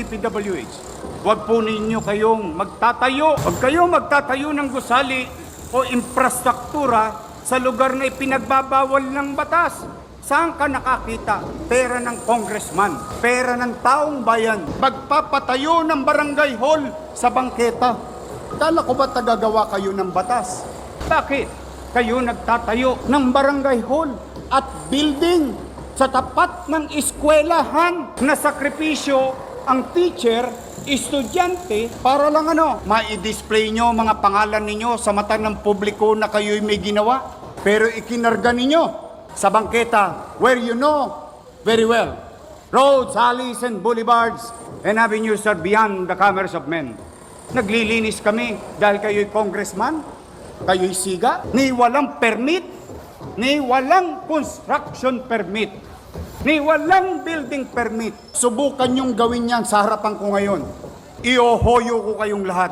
DPWH. Huwag po ninyo kayong magtatayo. Huwag kayong magtatayo ng gusali o infrastruktura sa lugar na ipinagbabawal ng batas. Saan ka nakakita? Pera ng congressman, pera ng taong bayan. Magpapatayo ng barangay hall sa bangketa. Kala ko ba tagagawa kayo ng batas? Bakit? Kayo nagtatayo ng barangay hall at building sa tapat ng eskwelahan na sakripisyo ang teacher, estudyante, para lang ano, ma-display nyo mga pangalan ninyo sa mata ng publiko na kayo'y may ginawa. Pero ikinarga ninyo sa bangketa where you know very well. Roads, alleys, and boulevards and avenues are beyond the commerce of men. Naglilinis kami dahil kayo'y congressman, kayo'y siga, ni walang permit, ni walang construction permit, ni walang building permit. Subukan yung gawin yan sa harapan ko ngayon. Iohoyo ko kayong lahat.